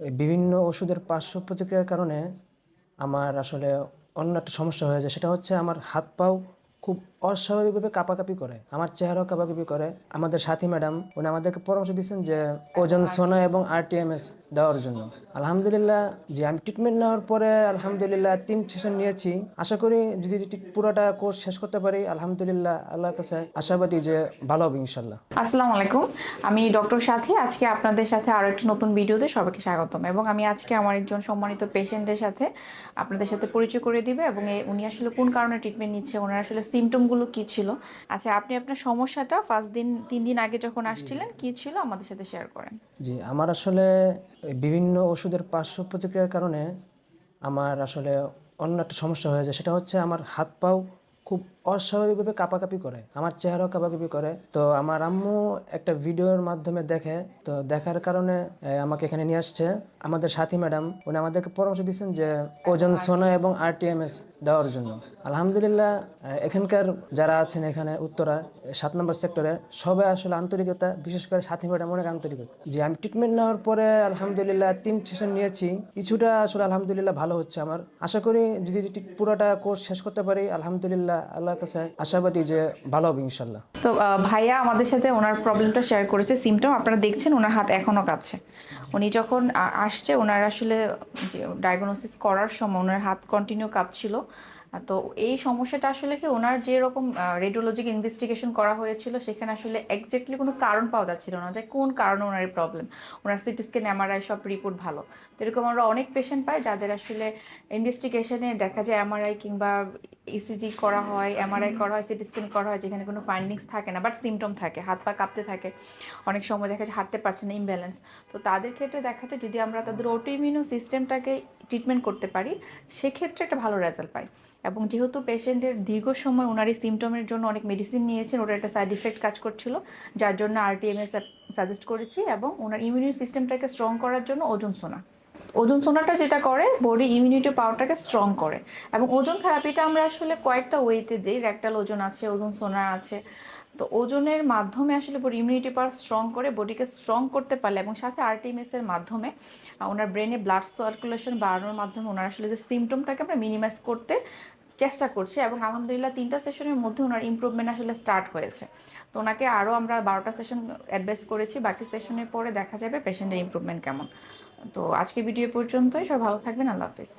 বিভিন্ন ওষুধের পার্শ্ব প্রতিক্রিয়ার কারণে আমার আসলে অন্য একটা সমস্যা হয়ে যায়। সেটা হচ্ছে আমার হাত পাও খুব অস্বাভাবিকভাবে কাঁপাকাঁপি করে। আমার চেহারাও কাঁপাকাঁপি করে। আমাদের সাথী ম্যাডাম, উনি আমাদেরকে পরামর্শ দিয়েছেন যে ওজন সোনা এবং আরটিএমএস দেওয়ার জন্য। আলহামদুলিল্লাহ, যে আমি ট্রিটমেন্ট নেওয়ার পরে আলহামদুলিল্লাহ তিন সেশন নিয়েছি। আশা করি যদি পুরোটা কোর্স শেষ করতে পারি, আলহামদুলিল্লাহ, আল্লাহর কাছে আশাবাদী যে ভালো হবে ইনশাল্লাহ আসসালামু আলাইকুম। আমি ডক্টর সাথী। আজকে আপনাদের সাথে আরও একটি নতুন ভিডিওতে সবাইকে স্বাগতম এবং আমি আজকে আমার একজন সম্মানিত পেশেন্টের সাথে আপনাদের সাথে পরিচয় করে দিবে এবং উনি আসলে কোন কারণে ট্রিটমেন্ট নিচ্ছে, ওনার আসলে সিমটমগুলো কি ছিল? আচ্ছা আপনি আপনার সমস্যাটা ফার্স্ট দিন তিন দিন আগে যখন আসছিলেন কি ছিল? আমাদের সাথে শেয়ার করেন। জি আমার আসলে বিভিন্ন ওষুধের পার্শ্ব প্রতিক্রিয়ার কারণে আমার আসলে অন্য একটা সমস্যা হয়ে যায়। সেটা হচ্ছে আমার হাত পাও খুব অস্বাভাবিকভাবে কাঁপাকাঁপি করে, আমার চেহারাও কাঁপাকাঁপি করে। তো আমার আম্মু একটা ভিডিওর মাধ্যমে দেখে, তো দেখার কারণে আমাকে এখানে নিয়ে আসছে। আমাদের সাথী ম্যাডাম, উনি আমাদেরকে পরামর্শ দিয়েছেন যে ওজন সোনা এবং আরটিএমএস দেওয়ার জন্য। আলহামদুলিল্লাহ এখানকার যারা আছেন এখানে, উত্তরা সাত নম্বর সেক্টরে, সবাই আসলে আন্তরিকতা, বিশেষ করে সাথী ম্যাডাম অনেক আন্তরিকতা যে আমি ট্রিটমেন্ট নেওয়ার পরে আলহামদুলিল্লাহ তিন সেশন নিয়েছি, কিছুটা আসলে আলহামদুলিল্লাহ ভালো হচ্ছে আমার। আশা করি যদি পুরোটা কোর্স শেষ করতে পারি, আলহামদুলিল্লাহ আল্লাহর কাছে আশাবাদী যে ভালো হবে ইনশাল্লাহ। তো ভাইয়া আমাদের সাথে ওনার প্রবলেমটা শেয়ার করেছে সিমটম আপনারা দেখছেন, ওনার হাত এখনও কাঁপছে। উনি যখন আসছে, ওনার আসলে ডায়াগনোসিস করার সময় ওনার হাত কন্টিনিউ কাঁপছিল। তো এই সমস্যাটা আসলে কি ওনার যে রকম রেডিওলজিক ইনভেস্টিগেশন করা হয়েছিল, সেখানে আসলে এক্স্যাক্টলি কোনো কারণ পাওয়া যাচ্ছিল না যে কোন কারণে ওনার প্রবলেম ওনার সিটি স্ক্যান এমআরআই সব রিপোর্ট ভালো। তো এরকম আমরা অনেক পেশেন্ট পাই যাদের আসলে ইনভেস্টিগেশনে দেখা যায় এমআরআই কিংবা ইসিজি করা হয় এমআরআই করা হয় সিটি স্ক্যান করা হয়, যেখানে কোনো ফাইন্ডিংস থাকে না বাট সিমটম থাকে, হাত পা কাঁপতে থাকে, অনেক সময় দেখা যায় হাঁটতে পারছে না ইমব্যালেন্স তো তাদের ক্ষেত্রে দেখা যায় যদি আমরা তাদের অটোইমিউনো সিস্টেমটাকে ট্রিটমেন্ট করতে পারি, সেক্ষেত্রে একটা ভালো রেজাল্ট পাই। এবং যেহেতু পেশেন্টের দীর্ঘ সময় ওনার এই সিমটমের জন্য অনেক মেডিসিন নিয়েছেন, ওটার একটা সাইড ইফেক্ট কাজ করছিল, যার জন্য আরটিএমএস সাজেস্ট করেছি, এবং ওনার ইমিউনি সিস্টেমটাকে স্ট্রং করার জন্য ওজন সোনা। ওজন সোনাটা যেটা করে বডি ইমিউনিটি পাওয়ারটাকে স্ট্রং করে। এবং ওজন থেরাপিটা আমরা আসলে কয়েকটা ওয়েতে যেই র্যাকটাল ওজন আছে, ওজন সোনার আছে। তো ওজনের মাধ্যমে আসলে ইমিউনিটি পাওয়ার স্ট্রং করে বডিকে স্ট্রং করতে পারলে এবং সাথে আরটিএমএস এর মাধ্যমে ওনার ব্রেনে ব্লাড সার্কুলেশন বাড়ানোর মাধ্যমে ওনার আসলে যে সিমটমটাকে আমরা মিনিমাইজ করতে চেষ্টা করছি এবং আলহামদুলিল্লাহ তিনটা সেশনের মধ্যে ওনার ইমপ্রুভমেন্ট আসলে স্টার্ট হয়েছে। তো ওনাকে আরও আমরা বারোটা সেশন অ্যাডভাইস করেছি, বাকি সেশনের পরে দেখা যাবে পেশেন্টের ইমপ্রুভমেন্ট কেমন। তো আজকে ভিডিও পর্যন্তই। সব ভালো থাকবেন। আল্লাহ হাফিজ।